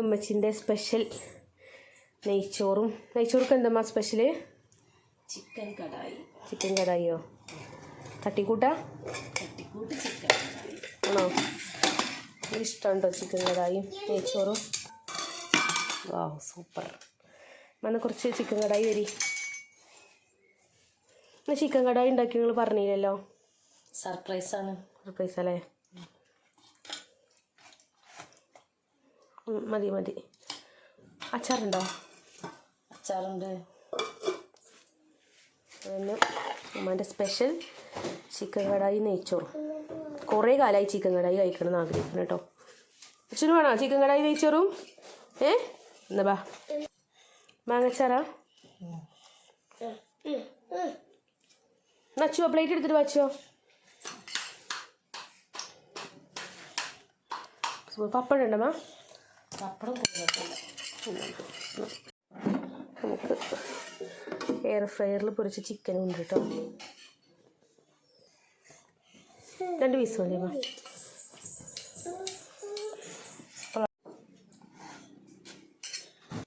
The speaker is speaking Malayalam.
ഉമ്മച്ചിന്റെ സ്പെഷ്യൽ നെയ്ച്ചോറും. നെയ്ച്ചോർക്ക് എന്താ സ്പെഷ്യൽ ചിക്കൻ കടായി. ചിക്കൻ കടായിയോ? തട്ടിക്കൂട്ടാ? തട്ടിക്കൂട്ട് ചിക്കൻ ആണോ? ഇഷ്ടമുണ്ടോ ചിക്കൻ കടായി നെയ്ച്ചോറും. വാ സൂപ്പർ. എന്നാൽ കുറച്ച് ചിക്കൻ കടായി വരി. ചിക്കൻ കടായി ഉണ്ടാക്കി നിങ്ങൾ പറഞ്ഞില്ലല്ലോ. സർപ്രൈസാണ് സർപ്രൈസ് അല്ലേ? മതി മതി. അച്ചാറുണ്ടോ? അച്ചാറുണ്ട്. പിന്നെ ഉമ്മാന്റെ സ്പെഷ്യൽ ചിക്കൻ കടായി നെയ്ച്ചോറും. കുറേ കാലമായി ചിക്കൻ കടായി കഴിക്കണം എന്ന് ആഗ്രഹിക്കണം കേട്ടോ. അച്ഛനും വേണോ ചിക്കൻ കടായി നെയ്ച്ചോറും? ഏ? എന്നാ ബാ. മാങ്ങച്ചാറാ? നച്ചുവോ പ്ലേറ്റ് എടുത്തിട്ട് വച്ചോ പപ്പടം ഉണ്ടമ്മ പപ്പടം കൊടുക്കത്തില്ല നമുക്ക് എയർ ഫ്രയറിൽ പൊരിച്ച ചിക്കനും ഉണ്ട് കേട്ടോ രണ്ട് പീസ് മതി